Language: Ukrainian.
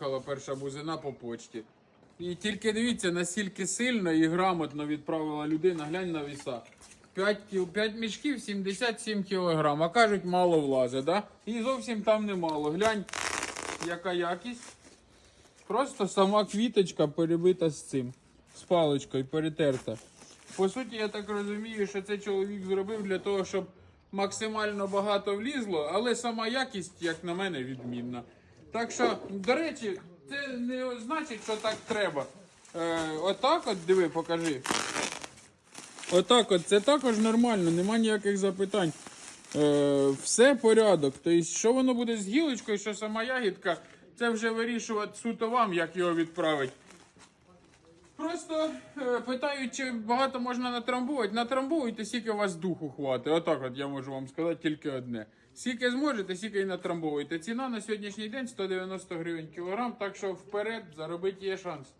приїхала перша бузина по почті. І тільки дивіться, наскільки сильно і грамотно відправила людина, глянь на віса. 5, 5 мішків 77 кілограм, а кажуть, мало влазить, да? І зовсім там немало. Глянь, яка якість. Просто сама квіточка перебита з цим, з паличкою перетерта. По суті, я так розумію, що це чоловік зробив для того, щоб максимально багато влізло, але сама якість, як на мене, відмінна. Так що, до речі, це не значить, що так треба. Е, отак от, диви, покажи. Отак от, це також нормально, нема ніяких запитань. Е, все порядок. Тобто, що воно буде з гілочкою, що сама ягідка, це вже вирішувати суто вам, як його відправити. Просто е, питають, чи багато можна натрамбувати. Натрамбуйте, скільки у вас духу хватить. Отак от я можу вам сказати тільки одне. Скільки зможете, скільки і натрамбовуйте. Ціна на сьогоднішній день 190 гривень кілограм, так що вперед заробити є шанс.